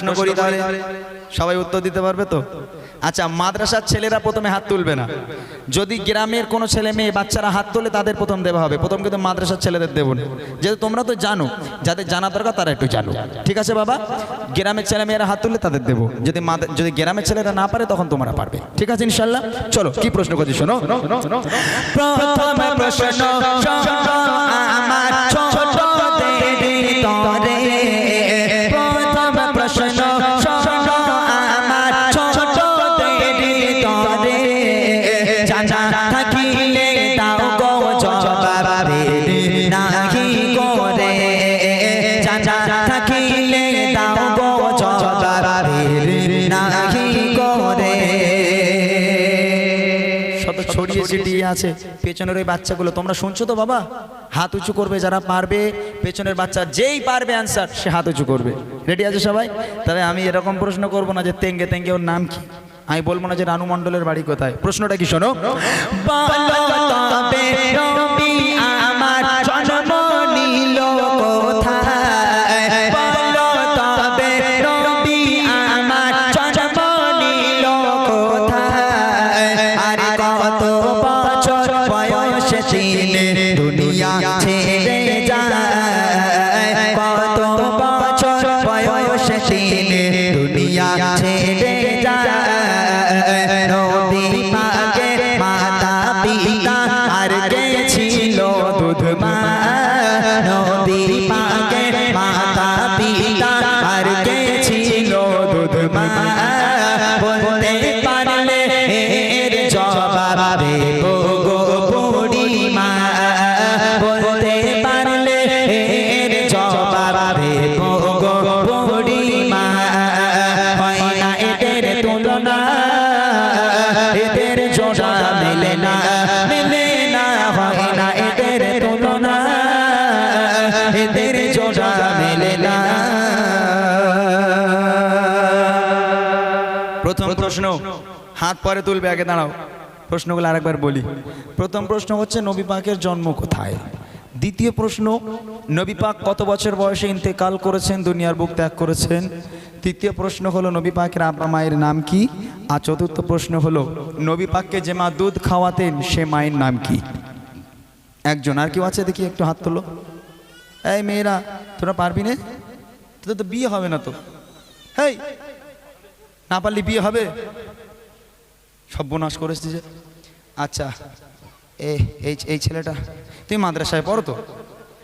প্রশ্ন করি তাহলে। সবাই উত্তর দিতে পারবে তো? আচ্ছা মাদ্রাসার ছেলেরা প্রথমে হাত তুলবে না। যদি গ্রামের কোনো ছেলে মেয়ে, বাচ্চারা হাত তোলে, তাদের প্রথম দেওয়া হবে। প্রথম কিন্তু মাদ্রাসার ছেলেদের দেবো যেহেতু তোমরা তো জানো, যাদের জানা দরকার তারা একটু জানো ঠিক আছে বাবা? গ্রামের ছেলে মেয়েরা হাত তুললে তাদের দেবো। যদি যদি গ্রামের ছেলেরা না পারে, তখন তোমরা পারবে। ঠিক আছে ইনশাল্লাহ চলো, কি প্রশ্ন করছি শোনো? প্রশ্ন শোনো আমার ছোট ছিটিয়ে আছে পেছনের ওই বাচ্চাগুলো। তোমরা শুনছো তো বাবা? হাত উঁচু করবে যারা পারবে পেছনের বাচ্চা যেই পারবে অ্যান্সার সে হাত উঁচু করবে। রেডি আছে সবাই? তবে আমি এরকম প্রশ্ন করব না যে তেঙ্গে তেঙ্গে ওর নাম কি? আমি বলব না যে রানু মণ্ডলের বাড়ি কোথায়। প্রশ্নটা কি শোনো? পরে তুলবে, আগে দাঁড়াও। প্রশ্নগুলো আরেকবার বলি। প্রথম প্রশ্ন হচ্ছে, নবী পাকের জন্ম কোথায়? দ্বিতীয় প্রশ্ন, নবী পাক কত বছর বয়সে ইন্তেকাল করেছেন, দুনিয়ার বুক ত্যাগ করেছেন? তৃতীয় প্রশ্ন হলো, নবী পাকের আব্বা মায়ের নাম কি? আর চতুর্থ প্রশ্ন হলো, নবী পাককে যে মা দুধ খাওয়াতেন, সে মায়ের নাম কি? একজন, আর কেউ আছে দেখি, একটু হাত তোলো। এই মেয়েরা, তোরা পারবি না? তোদের তো বিয়ে হবে না তো। হেই, না পারলে বিয়ে হবে? সর্বনাশ করেছি যে? আচ্ছা এ এই এই ছেলেটা তুই মাদ্রাসায় পড়ো তো।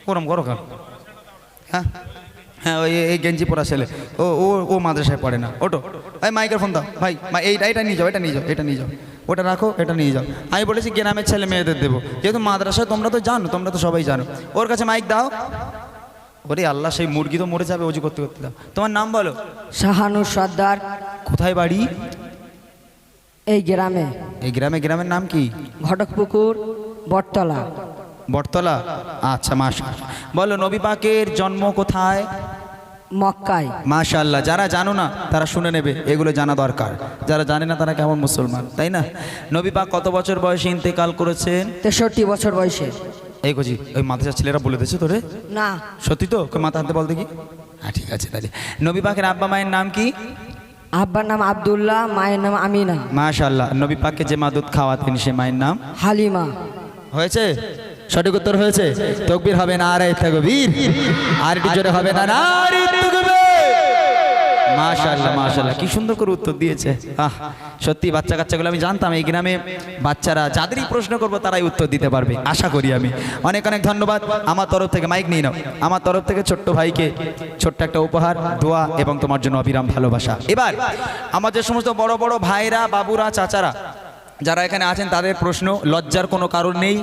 ওরম করো কেন? হ্যাঁ? হ্যাঁ ওই এই গেঞ্জি পরা ছেলে। ও ও ও মাদ্রাসায় পড়ে না। ওটো এই মাইকের ফোন দাও। ভাই এইটা এটা নিয়ে যাও এটা নিয়ে যাও এটা নিয়ে যাও। ওটা রাখো এটা নিয়ে যাও। আমি বলেছি গ্রামের ছেলে মেয়েদের দেবো। যেহেতু মাদ্রাসায় তোমরা তো জানো তোমরা তো সবাই জানো। ওর কাছে মাইক দাও। ওরে আল্লাহ সেই মুরগি তো মরে যাবে অজু করতে করতে দাও। তোমার নাম বলো? শাহানু সর্দার। কোথায় বাড়ি? এই গ্রামে। এই গ্রামে গ্রামের নাম কি? ঘটকপুকুর বটতলা। বটতলা? আচ্ছা মাশা বলো নবী পাকের জন্ম কোথায়? মক্কায়। মাশাল্লাহ যারা জানো না তারা শুনে নেবে এগুলো জানা দরকার। যারা জানে না তারা কেমন মুসলমান তাই না? নবী পাক কত বছর বয়সে ইন্তেকাল করেছেন? তেষট্টি বছর বয়সে। এই কজি ওই মাদ্রাসার ছেলেরা বলে দিয়েছে তোরে? না। সত্যি তো? মাথা হাতে বল দেখি। হ্যাঁ ঠিক আছে তাহলে। নবী পাকের আব্বা মায়ের নাম কি? আব্বার নাম আব্দুল্লাহ মায়ের নাম আমিনা। মাশাল্লাহ নবী পাককে যে মা দুধ খাওয়াতেন সে মায়ের নাম? হালিমা। হয়েছে? সঠিক উত্তর হয়েছে? তকবীর হবে না আরে তকবীর। আর জোরে হবে না নারী তকবীর মাশাআল্লাহ। মাশাআল্লাহ। কি সুন্দর করে উত্তর দিয়েছে। আহ সত্যি বাচ্চা কাচ্চাগুলো আমি জানতাম এই গ্রামে বাচ্চারা যাদেরই প্রশ্ন করব তারাই উত্তর দিতে পারবে আশা করি আমি। অনেক অনেক ধন্যবাদ। আমার তরফ থেকে মাইক নিয়ে নাও। আমার তরফ থেকে ছোট্ট ভাইকে ছোট্ট একটা উপহার দোয়া এবং তোমার জন্য অবিরাম ভালোবাসা। এবার আমার যে সমস্ত বড় বড় ভাইরা বাবুরা চাচারা যারা এখানে আছেন, তাদের প্রশ্ন, লজ্জার কোনো কারণ নেই।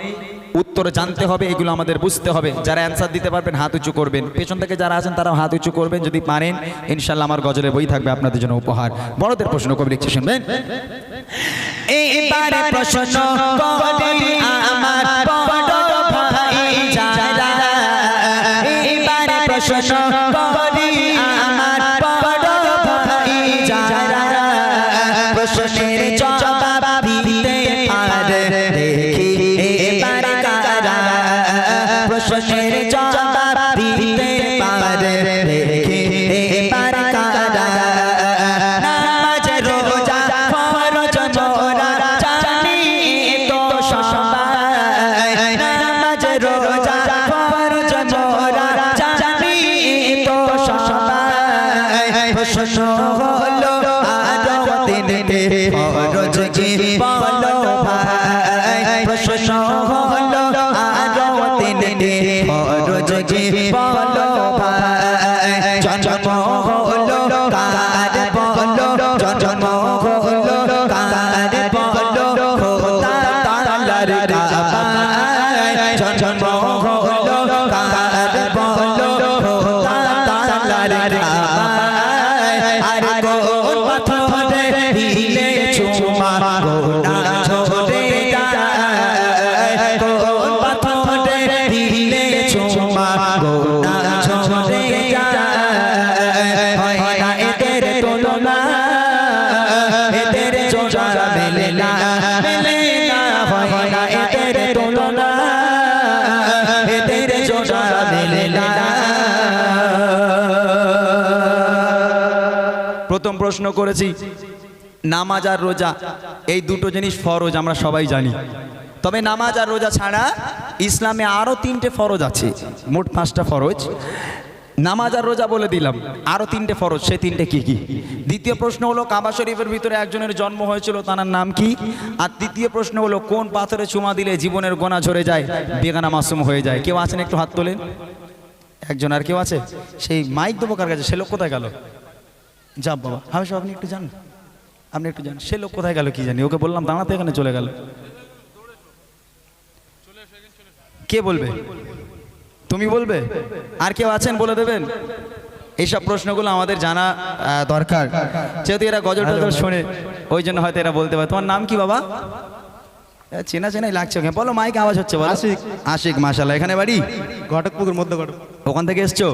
উত্তর জানতে হবে, এগুলো আমাদের বুঝতে হবে। যারা অ্যান্সার দিতে পারবেন, হাত উঁচু করবেন। পেছন থেকে যারা আছেন, তারাও হাত উঁচু করবেন। যদি পারেন, ইনশাল্লাহ আমার গজলে বই থাকবে, আপনাদের জন্য উপহার। বড়দের প্রশ্ন কবি লিখছে, শুনবেন? প্রশ্ন করেছি। নামাজ আর রোজা, এই দুটো জিনিস ফরজ, আমরা সবাই জানি। তবে নামাজ আর রোজা ছাড়া ইসলামে আরও তিনটে ফরজ আছে, মোট পাঁচটা ফরজ। নামাজ আর রোজা বলে দিলাম আরও তিনটে ফরজ, সে তিনটে কি কি? দ্বিতীয় প্রশ্ন হলো, কাবা শরীফের ভিতরে একজনের জন্ম হয়েছিল, তার নাম কি? আর তৃতীয় প্রশ্ন হলো, কোন পাথরে চুমা দিলে জীবনের গোনা ঝরে যায়, বেগানা মাসুম হয়ে যায়? কেউ আছেন একটু হাত তোলেন? একজন আর কেউ আছে? সেই মাইক দেবো কার কাছে? সে লোক কোথায় গেল? যাব বাবা। হামেশ আপনি একটু যান। আপনি একটু যান। সে লোক কোথায় গেল কি জানি? ওকে বললাম দাঁড়াতে এখানে চলে গেল। কে বলবে? তুমি বলবে? আর কেউ আছেন বলে দেবেন? এইসব প্রশ্নগুলো আমাদের জানা দরকার। যেহেতু এরা গজল টজল শোনে ওই জন্য হয়তো এরা বলতে পারে। তোমার নাম কি বাবা? চেনা চেনাই লাগছে ওকে বলো মাইক আওয়াজ হচ্ছে বলো। আশিক। আশিক মাশাল্লাহ এখানে বাড়ি? ঘটকপুকুর মধ্য ঘটক। ওখান থেকে এসছো?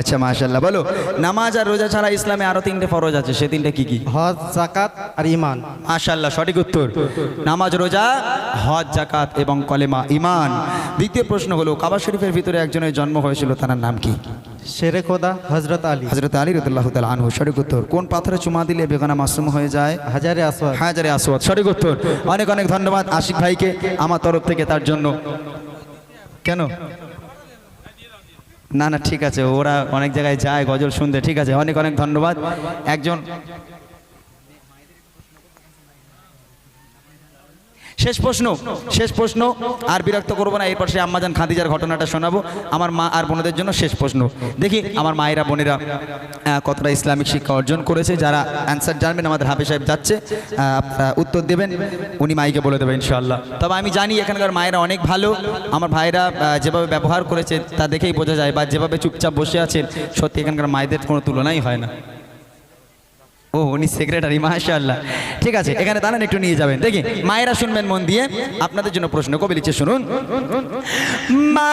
আচ্ছা মাশাল্লাহ বলো নামাজ আর রোজা ছাড়া ইসলামে আরও তিনটে ফরজ আছে সে তিনটে কি কি? হজ জাকাত আর ইমান মাশাল্লাহ সঠিক উত্তর। নামাজ রোজা হজ জাকাত এবং কলেমা ইমান দ্বিতীয় প্রশ্ন হলো কাবা শরীফের ভিতরে একজনের জন্ম হয়েছিল তার নাম কি? শেরে খোদা হজরত আলী। হজরত আলী রতুল্লাহ তাল আনহু সঠিক উত্তর কোন পাথরে চুমা দিলে বেগানা মাসুম হয়ে যায়? হাজারে আসওয়াদ। হাজারে আসওয়াদ সঠিক উত্তর অনেক অনেক ধন্যবাদ আশিক ভাইকে আমার তরফ থেকে তার জন্য। কেন? না না ঠিক আছে ওরা অনেক জায়গায় যায় গজল শুনতে ঠিক আছে অনেক অনেক ধন্যবাদ। একজন শেষ প্রশ্ন শেষ প্রশ্ন। আর বিরক্ত করব না এরপর সে আম্মাজান খাদিজার ঘটনাটা শোনাবো। আমার মা আর বোনদের জন্য শেষ প্রশ্ন। দেখি, আমার মায়েরা, বোনেরা কতটা ইসলামিক শিক্ষা অর্জন করেছে, যারা অ্যান্সার জানবেন, আমাদের হাফিজ সাহেব যাচ্ছে উত্তর দেবেন, উনি মাইকে বলে দেবেন ইনশাআল্লাহ। তবে আমি জানি এখানকার মায়েরা অনেক ভালো। আমার ভাইরা যেভাবে ব্যবহার করেছে, তা দেখেই বোঝা যায়, বা যেভাবে চুপচাপ বসে আছেন সত্যি এখানকার মায়েদের কোনো তুলনাই হয় না। ও উনি সেক্রেটারি মাশাআল্লাহ। ঠিক আছে, এখানে দাঁড়ান, একটু নিয়ে যাবেন। দেখি, মায়েরা শুনবেন মন দিয়ে। আপনাদের জন্য প্রশ্ন, কবি লিখছে, শুনুন। মা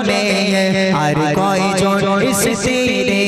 কয়জন মেয়ে আর কয়জন স্ত্রী সব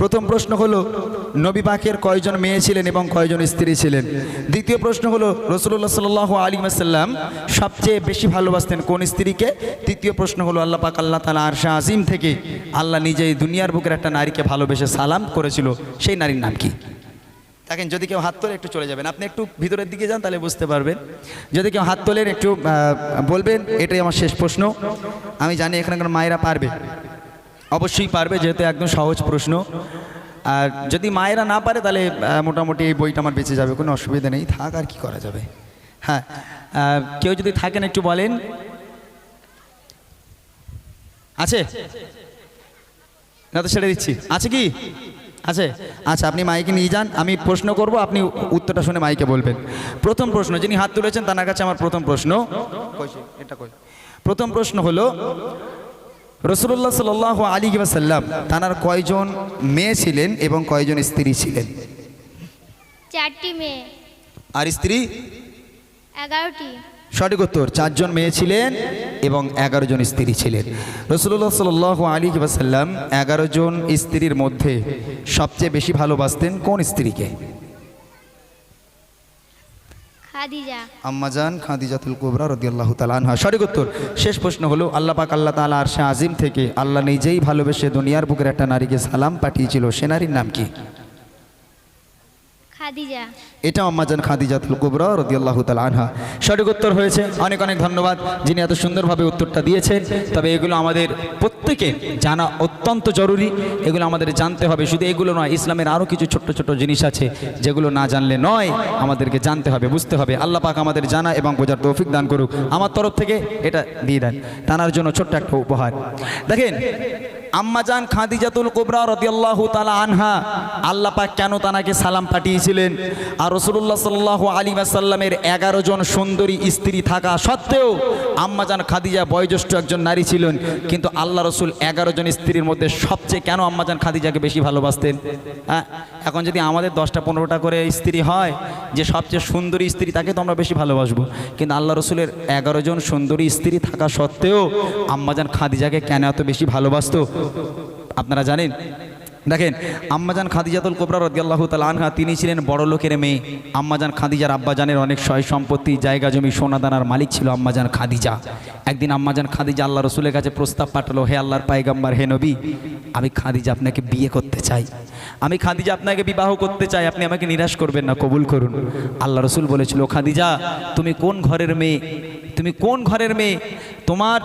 প্রথম প্রশ্ন হলো, নবী পাকের কয়জন মেয়ে ছিলেন এবং কয়জন স্ত্রী ছিলেন? দ্বিতীয় প্রশ্ন হলো রসুল্লাহ সাল আলী আসাল্লাম সবচেয়ে বেশি ভালোবাসতেন কোন স্ত্রীকে? তৃতীয় প্রশ্ন হলো, আল্লাহ পাক আল্লাহ তালা আরশা আজিম থেকে আল্লাহ নিজেই দুনিয়ার বুকের একটা নারীকে ভালোবেসে সালাম করেছিল। সেই নারীর নাম কি? দেখেন, যদি কেউ হাত তোলে একটু চলে যাবেন। আপনি একটু ভিতরের দিকে যান, তাহলে বুঝতে পারবেন। যদি কেউ হাত তোলেন, একটু বলবেন, এটাই আমার শেষ প্রশ্ন। আমি জানি এখানকার মায়েরা পারবে। অবশ্যই পারবে যেহেতু একদম সহজ প্রশ্ন। আর যদি মায়েরা না পারে তাহলে মোটামুটি এই বইটা আমার বেঁচে যাবে কোনো অসুবিধা নেই। থাক আর কি করা যাবে? হ্যাঁ কেউ যদি থাকেন একটু বলেন। আছে? না তো ছেড়ে দিচ্ছি। আছে কি? আছে? আচ্ছা আপনি মাইকে নিয়ে যান আমি প্রশ্ন করব আপনি উত্তরটা শুনে মাইকে বলবেন। প্রথম প্রশ্ন যিনি হাত তুলেছেন তার কাছে আমার প্রথম প্রশ্ন। এটা কই? প্রথম প্রশ্ন হলো রসুল্লাহ সাল আলী সাল্লাম তানার কয়জন মেয়ে ছিলেন এবং কয়জন স্ত্রী ছিলেন? চারটি মেয়ে। আর স্ত্রী? এগারোটি। সঠিক উত্তর চারজন মেয়ে ছিলেন এবং এগারো জন স্ত্রী ছিলেন। রসুল্লাহ সাল আলী সাল্লাম এগারো জন স্ত্রীর মধ্যে সবচেয়ে বেশি ভালোবাসতেন কোন স্ত্রীকে? খাদিজা। আম্মাজান খাদিজাতুল কুবরা রদিয়াল্লাহু তাআলা আনহা। সঠিক উত্তর। শেষ প্রশ্ন হলো, আল্লাহ পাক আল্লাহ তাআলা আরশে আজিম থেকে আল্লাহ নিজেই ভালোবেসে দুনিয়ার বুকের একটা নারীকে সালাম পাঠিয়েছিল। সে নারীর নাম কি? খাদিজা। এটা আম্মাজান খাদিজাতুল কুবরা রদিয়াল্লাহু তাআলা আনহা। সঠিক উত্তর হয়েছে। অনেক অনেক ধন্যবাদ। যিনি এত সুন্দরভাবে উত্তরটা দিয়েছেন। তবে এগুলো আমাদের প্রত্যেকের জানা অত্যন্ত জরুরি। এগুলো আমাদের জানতে হবে। শুধু এগুলো নয়, ইসলামের আরও কিছু ছোট্ট ছোট জিনিস আছে, যেগুলো না জানলে নয়, আমাদেরকে জানতে হবে, বুঝতে হবে। আল্লাহ পাক আমাদের জানা এবং বোঝার তৌফিক দান করুক। আমার তরফ থেকে এটা দিয়ে দেন। তানার জন্য ছোট্ট একটা উপহার। দেখেন আম্মাজান খাদিজাতুল কুবরা রদিয়াল্লাহু তালা আনহা, আল্লাহ পাক কেন তানাকে সালাম পাঠিয়েছিলেন? আর রসুল্লাহ সাল্লাহ আলী আসাল্লামের এগারো জন সুন্দরী স্ত্রী থাকা সত্ত্বেও আম্মাজান খাদিজা বয়োজ্যেষ্ঠ একজন নারী ছিলেন। কিন্তু আল্লাহ রসুল এগারো জন স্ত্রীর মধ্যে সবচেয়ে কেন আম্মাজান খাদিজাকে বেশি ভালোবাসতেন? হ্যাঁ এখন যদি আমাদের দশটা পনেরোটা করে স্ত্রী হয়, যে সবচেয়ে সুন্দরী স্ত্রী, তাকে তো আমরা বেশি ভালোবাসবো। কিন্তু আল্লাহ রসুলের এগারো জন সুন্দরী স্ত্রী থাকা সত্ত্বেও আম্মাজান খাদিজাকে কেন এত বেশি ভালোবাসতো? আপনারা জানেন? দেখেন, আম্মাজান খাদিজাতুল কোবরা রদিয়াল্লাহু তাল আনহা, তিনি ছিলেন বড় লোকের মেয়ে। আম্মাজান খাদিজার আব্বাজানের অনেক সয় সম্পত্তি, জায়গা জমি সোনাদানার মালিক ছিল আম্মাজান খাদিজা। একদিন আম্মাজান খাদিজা আল্লাহ রসুলের কাছে প্রস্তাব পাঠালো, হে আল্লাহর পাইগাম্বার হে নবী, আমি খাদিজা আপনাকে বিয়ে করতে চাই। আমি খাদিজা আপনাকে বিবাহ করতে চাই, আপনি আমাকে নিরাশ করবেন না, কবুল করুন। আল্লাহ রসুল বলেছিল, খাদিজা, তুমি কোন ঘরের মেয়ে? তুমি কোন ঘরের মেয়ে? তোমার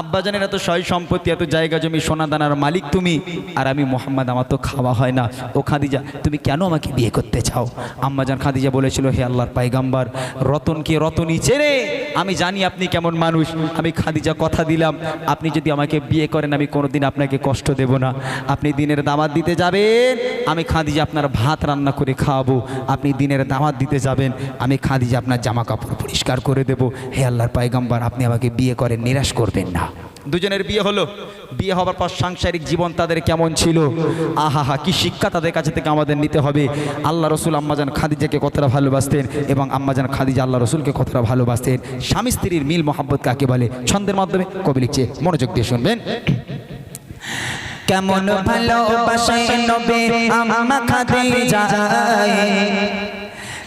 আব্বাজানের এত সয় সম্পত্তি, এত জায়গা জমি সোনা দানার মালিক তুমি, আর আমি মোহাম্মদ, আমার তো খাওয়া হয় না। ও খাদিজা, তুমি কেন আমাকে বিয়ে করতে চাও? আম্মাজান খাদিজা বলেছিল, হে আল্লাহর পাইগাম্বার রতনকে রতনই চেনে। আমি জানি আপনি কেমন মানুষ, আমি খাদিজা কথা দিলাম। আপনি যদি আমাকে বিয়ে করেন, আমি কোনোদিন আপনাকে কষ্ট দেব না। আপনি দিনের দাওয়াত দিতে যাবেন, আমি খাদিজা আপনার ভাত রান্না করে খাওয়াবো। আপনি দিনের দাওয়াত দিতে যাবেন, আমি খাদিজা আপনার জামা কাপড় পরিষ্কার করে দেব। হে আল্লাহর পাইগাম্বার আপনি আমাকে বিয়ে করেন নিরাশ করবেন না। দুজনের বিয়ে হলো। বিয়ে হবার পর সাংসারিক জীবন তাদের কেমন ছিল? আহা হা কি শিক্ষা তাদের কাছে থেকে আমাদের নিতে হবে। আল্লাহ রসুল আম্মাজান খাদিজাকে কতটা ভালোবাসতেন এবং আম্মাজান খাদিজা আল্লাহ রসুলকে কতটা ভালোবাসতেন। স্বামী স্ত্রীর মিল মোহাব্বত কাকে বলে? ছন্দের মাধ্যমে কবি লিখছে মনোযোগ দিয়ে শুনবেন। কেমন ভালোবাসে নবী আম্মা খাদিজা?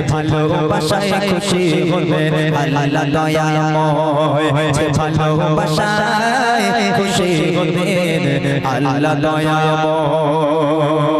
যে ভালোবাসায় খুশি হবে আল্লাহ দয়াময় ভালোবাসায় খুশি হবে আল্লাহ দয়াময়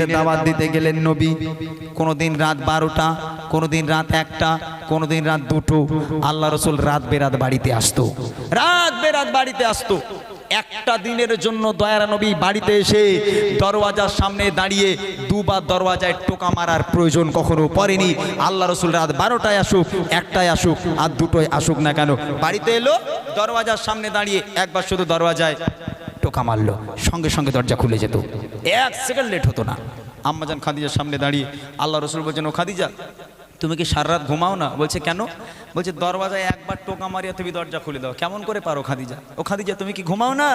দিনের দাওয়াত। দিতে গেলেন নবী। কোনোদিন রাত বারোটা কোনোদিন রাত একটা কোনোদিন রাত দুটো। আল্লাহ রসুল রাত বেরাত বাড়িতে আসতো। রাত বেরাত বাড়িতে আসতো। একটা দিনের জন্য দয়ারা নবী বাড়িতে এসে দরওয়াজার সামনে দাঁড়িয়ে দুবার দরওয়াজায় টোকা মারার প্রয়োজন কখনো পড়েনি। আল্লাহ রসুল রাত বারোটায় আসুক একটায় আসুক আর দুটোয় আসুক না কেন? বাড়িতে এলো দরওয়াজার সামনে দাঁড়িয়ে একবার শুধু দরওয়াজায় টোকা মারলো। সঙ্গে সঙ্গে দরজা খুলে যেত। এক সেকেন্ড লেট হতো না। আম্মাজান খাদিজার সামনে দাঁড়িয়ে আল্লাহ রসুল বলছেন, ও খাদিজা, তুমি কি সারা রাত ঘুমাও না? বলছে, কেন? বলছে, দরওয়াজায় একবার টোকা মারিয়া তুমি দরজা খুলে দাও। কেমন করে পারো খাদিজা? ও খাদিজা, তুমি কি ঘুমাও না?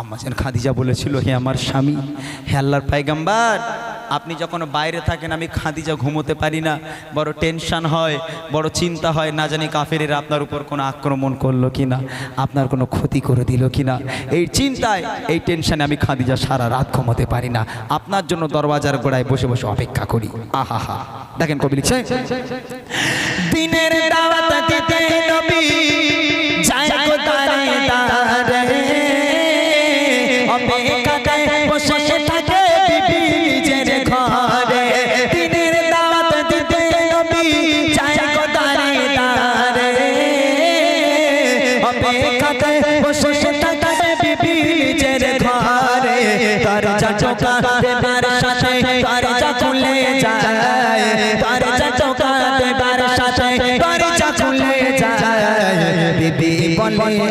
আম্মাজান খাদিজা বলেছিল, হে আমার স্বামী, হে আল্লাহর পাইগাম্বার আপনি যখন বাইরে থাকেন, আমি খাদিজা ঘুমোতে পারি না। বড় টেনশন হয়, বড় চিন্তা হয়, না জানি কাফেরের আপনার উপর কোনো আক্রমণ করল কি না আপনার কোনো ক্ষতি করে দিল কি না এই চিন্তায়, এই টেনশনে আমি খাদিজা সারা রাত ঘুমোতে পারি না। আপনার জন্য দরওয়াজার গোড়ায় বসে বসে অপেক্ষা করি। আহা হা দেখেন কবি লিখছে, দিনের তারে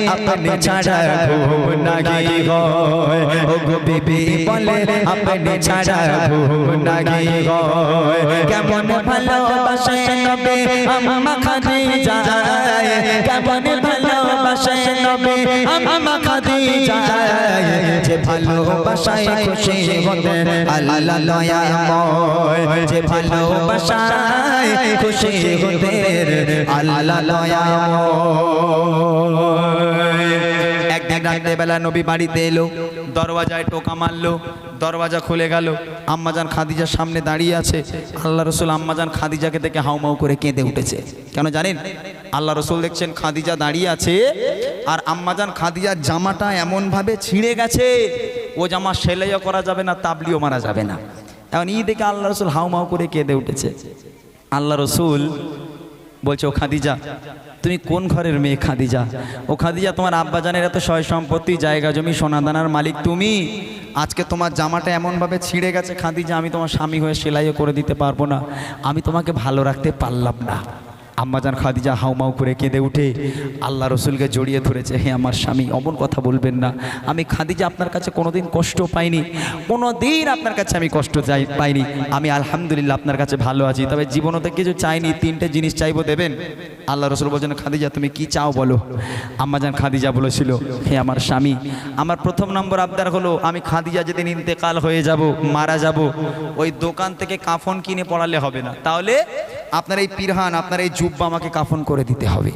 আপনি ছাড়া ঘুম নাগি হয় ও গো বিবি বলে আপনি ছাড়া ঘুম নাগি হয় কেমন ভালোবাসে নবে আম্মা খাদিজা কেমন ভালোবাসে নবী আমা খাদিজা। যে ভালোবাসায় খুশি হতে আল্লাহ দয়াময় যে ভালোবাসায় খুশি হতে আল্লাহ দয়াময় রাত্রেবেলা নবী বাড়িতে এলো, দরওয়াজায় টোকা মারলো, দরওয়াজা খুলে গেল। আম্মাজান খাদিজার সামনে দাঁড়িয়ে আছে। আল্লাহ রসুল আম্মাজান খাদিজাকে দেখে হাউমাউ করে কেঁদে উঠেছে। কেন জানেন? আল্লাহ রসুল দেখছেন খাদিজা দাঁড়িয়ে আছে আর আম্মাজান খাদিজার জামাটা এমনভাবে ছিঁড়ে গেছে, ও জামা সেলাইও করা যাবে না, তাবলিও মারা যাবে না। এখন ই দেখে আল্লাহ রসুল হাউমাউ করে কেঁদে উঠেছে। আল্লাহ রসুল বলছে, ও খাদিজা তুমি কোন ঘরের মেয়ে খাদিজা? ও খাদিজা, তোমার আব্বাজানের এত সয় সম্পত্তি, জায়গা, জমি, সোনাদানার মালিক তুমি? আজকে তোমার জামাটা এমনভাবে ছিঁড়ে গেছে খাদিজা, আমি তোমার স্বামী হয়ে সেলাইও করে দিতে পারব না। আমি তোমাকে ভালো রাখতে পারলাম না। আম্মাজান খাদিজা হাউমাউ করে কেঁদে উঠে, আল্লাহ রসুলকে জড়িয়ে ধরেছে, হে আমার স্বামী, অমন কথা বলবেন না। আমি খাদিজা আপনার কাছে কোনোদিন কষ্ট পাইনি কোনো দিন আপনার কাছে আমি কষ্ট চাই, পাইনি। আমি আলহামদুলিল্লাহ আপনার কাছে ভালো আছি, তবে জীবনও তো কিছু চাইনি, তিনটে জিনিস চাইব দেবেন? আল্লাহ রসুল বলছেন, খাদিজা, তুমি কি চাও বলো? আম্মাজান খাদিজা বলেছিল, হে আমার স্বামী, আমার প্রথম নম্বর আবদার হলো, আমি খাদিজা যেদিন ইন্তেকাল হয়ে যাব, মারা যাব, ওই দোকান থেকে কাফন কিনে পড়ালে হবে না। তাহলে আপনার এই পিরহান, আপনার এই জুব্বা আমাকে কাফন করে দিতে হবে।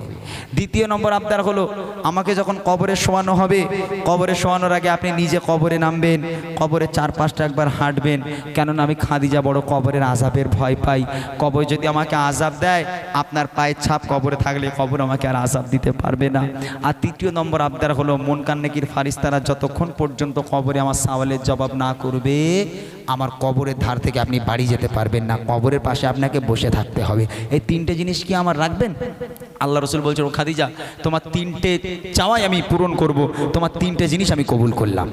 দ্বিতীয় নম্বর আবদার হলো, আমাকে যখন কবরে শোয়ানো হবে, কবরে শোয়ানোর আগে আপনি নিজে কবরে নামবেন কবরে চার পাঁচটা একবার হাঁটবেন, কেননা আমি খাদিজা বড় কবরের আজাবের ভয় পাই। কবর যদি আমাকে আজাব দেয়, আপনার পায়ের ছাপ কবরে থাকলে কবর আমাকে আর আজাব দিতে পারবে না। আর তৃতীয় নম্বর আবদার হলো মন কান্নেকির ফারিস্তারা যতক্ষণ পর্যন্ত কবরে আমার সাওয়ালের জবাব না করবে আমার কবরের ধার থেকে আপনি বাড়ি যেতে পারবেন না। কবরের পাশে আপনাকে বসে থাকতে হবে। এই তিনটে জিনিস কি আমার রাখবেন? আল্লাহ রসুল বলছে ও খাদিজা, তোমার তিনটে চাওয়াই আমি পূরণ করব, তোমার তিনটে জিনিস আমি কবুল করলাম।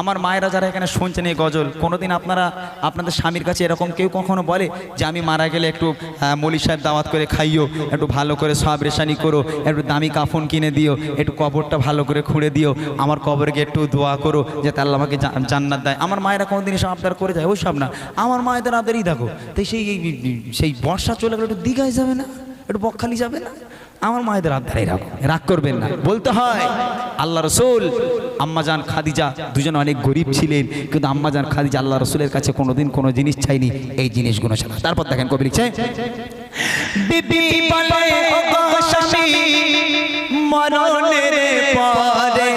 আমার মায়েরা যারা এখানে শুনছেন এই গজল, কোনোদিন আপনারা, আপনাদের স্বামীর কাছে এরকম কেউ কখনো বলে যে, আমি মারা গেলে একটু মলি সাহেব দাওয়াত করে খাইও, একটু ভালো করে সব রেশানি করো, একটু দামি কাফন কিনে দিও, একটু কবরটা ভালো করে খুঁড়ে দিও, আমার কবরকে একটু দোয়া করো, যাতে আল্লাহ আমাকে জান্নাত দেয়। আমার মায়েরা কোনোদিন এসব আবদার করে যায়, ওই সব না, আমার মায়েদের আবদারই দেখো তাই সেই সেই বর্ষা চলে গেলে একটু দীঘায় যাবে না? একটু বকখালি যাবে না? আমার মায়েদের আবদার এরকম রাগ করবেন না। বলতে হয়, আল্লাহ রসুল আম্মাজান খাদিজা দুজন অনেক গরিব ছিলেন, কিন্তু আম্মাজান খাদিজা আল্লাহ রসুলের কাছে কোনোদিন কোনো জিনিস চাইনি, এই জিনিসগুলো ছাড়া। তারপর দেখেন কবি লিখছে মরণের পরে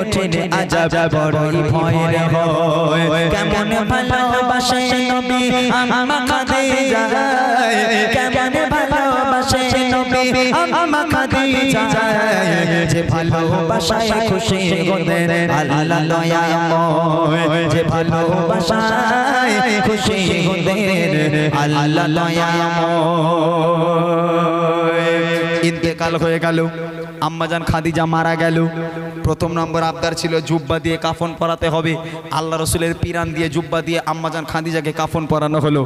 কঠিন আজাব বড়ই ভয় হয় কেমন ভালোবাসে নবী আমা খাদিজা? কেমন ভালোবাসে নবী খাদিজা? যে ভালোবাসায় খুশি গোদের আল্লাহ দয়াময়। যে ভালোবাসায় খুশি আল্লাহ ইন্তেকাল হয়ে গেল। আম্মাজান খাদিজা মারা গেল। প্রথম নম্বর আবদার ছিল জুব্বা দিয়ে কাফন পরাতে হবে। আল্লাহ রসুলের পিরান দিয়ে জুব্বা দিয়ে আম্মাজান খাদিজাকে কাফন পরানো হলো।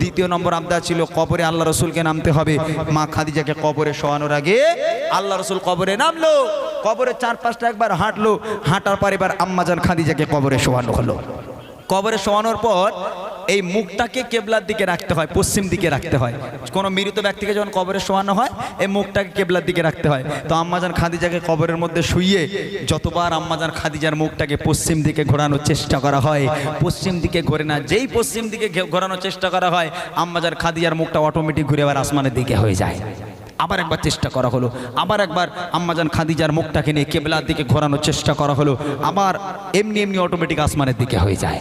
দ্বিতীয় নম্বর আবদার ছিল কবরে আল্লাহ রসুলকে নামতে হবে। মা খাদিজাকে কবরে শোয়ানোর আগে আল্লাহ রসুল কবরে নামলো। কবরে চার পাঁচটা একবার হাঁটলো। হাঁটার পর এবার আম্মাজান খাদিজাকে কবরে শোয়ানো হলো। কবরে শোয়ানোর পর এই মুখটাকে কেবলার দিকে রাখতে হয়, পশ্চিম দিকে রাখতে হয়। কোনো মৃত ব্যক্তিকে যখন কবরে শোয়ানো হয়, এই মুখটাকে কেবলার দিকে রাখতে হয়। তো আম্মাজান খাদিজাকে কবরের মধ্যে শুইয়ে যতবার আম্মাজান খাদিজার মুখটাকে পশ্চিম দিকে ঘোরানোর চেষ্টা করা হয়, পশ্চিম দিকে ঘোরে না, যেই পশ্চিম দিকে ঘোরানোর চেষ্টা করা হয়, আম্মাজান খাদিজার মুখটা অটোমেটিক ঘুরে আবার আসমানের দিকে হয়ে যায়। আবার একবার চেষ্টা করা হলো। আবার একবার আম্মাজান খাদিজার মুখটাকে নিয়ে কেবলার দিকে ঘোরানোর চেষ্টা করা হলো। আবার এমনি এমনি অটোমেটিক আসমানের দিকে হয়ে যায়।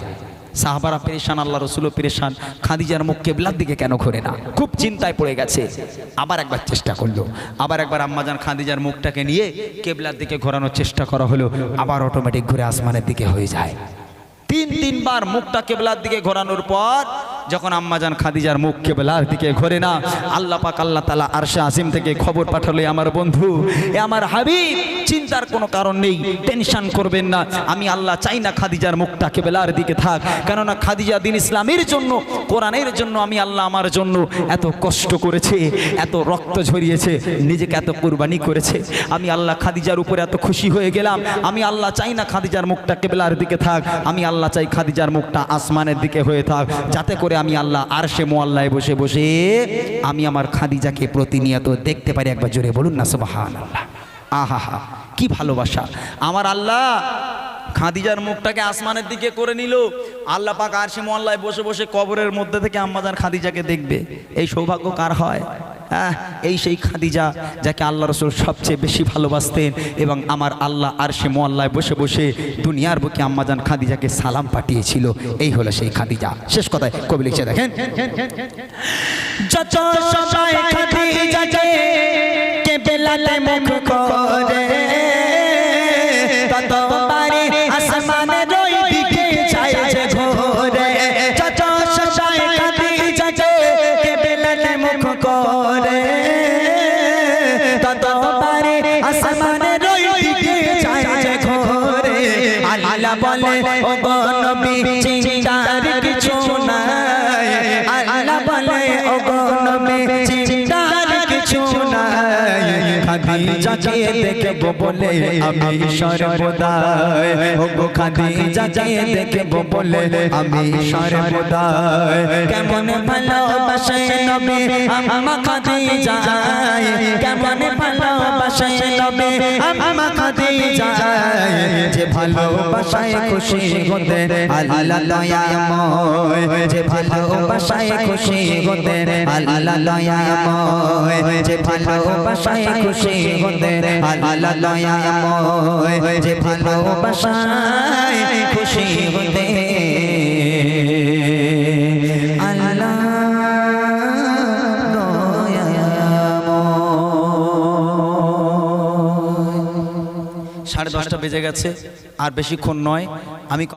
সাহাবারা পেরেশান আল্লাহ রসুলও পেরেশান। খাদিজার মুখ কেবলার দিকে কেন ঘোরে না? খুব চিন্তায় পড়ে গেছে। আবার একবার চেষ্টা করল। আবার একবার আম্মাজান খাদিজার মুখটাকে নিয়ে কেবলার দিকে ঘোরানোর চেষ্টা করা হলো। আবার অটোমেটিক ঘুরে আসমানের দিকে হয়ে যায়। তিন তিনবার মুখটা কেবলার দিকে ঘোরানোর পর যখন আম্মাজান খাদিজার মুখ কেবলার দিকে ঘোরে না, আল্লাহ পাক আল্লাহ তালা আরশা আসিম থেকে খবর পাঠালে আমার বন্ধু, এ আমার হাবিব, চিন্তার কোনো কারণ নেই, টেনশন করবেন না, আমি আল্লাহ চাই না খাদিজার মুখটা কেবলার দিকে থাক, কেননা খাদিজা দিন ইসলামের জন্য, কোরআনের জন্য আমি আল্লাহ আমার জন্য এত কষ্ট করেছে, এত রক্ত ঝরিয়েছে, নিজেকে এত কুরবানি করেছে, আমি আল্লাহ খাদিজার উপরে এত খুশি হয়ে গেলাম, আমি আল্লাহ চাই না খাদিজার মুখটা কেবলার দিকে থাক, আমি আল্লাহ চাই খাদিজার মুখটা আসমানের দিকে হয়ে থাক, যাতে করে আমি আল্লাহ আর সে মোয়াল্লায় বসে বসে আমি আমার খাদিজাকে প্রতিনিয়ত দেখতে পারি একবার জোরে বলুন না সুবাহান আল্লাহ আহা হা কি ভালোবাসা। আমার আল্লাহ খাদিজার মুখটাকে আসমানের দিকে করে নিল। আল্লাহ পাক আর সে মোয়াল্লায় বসে বসে কবরের মধ্যে থেকে আম্মাজান খাদিজাকে দেখবে। এই সৌভাগ্য কার হয়? আহ, এই সেই খাদিজা যাকে আল্লাহ রসুল সবচেয়ে বেশি ভালোবাসতেন এবং আমার আল্লাহ আর সে মোয়াল্লায় বসে বসে দুনিয়ার বুকে আম্মাজান খাদিজাকে সালাম পাঠিয়েছিল এই হলো সেই খাদিজা। শেষ কথায় কবি লিখছে দেখেন। সবাই মুখ করে দেখব বলে, আমি সর্বদা ও গো খাদিজাকে দেখব বলে, আমি সর্বদা কেমন ভালোবাসে নবী? আমা খাদিজা কেমন ভালোবাসে নবী? আমা খাদিজা যে ভালোবাসায় খুশি হতে আল্লাহ দয়াময়। যে ভালোবাসায় খুশি হতে আল্লাহ দয়াময়। যে ভালোবাসায় খুশি হতে আল্লাহ দয়াময় যে ভালোবাসায় খুশি হতে সাড়ে দশটা বেজে গেছে আর বেশিক্ষণ নয়। আমি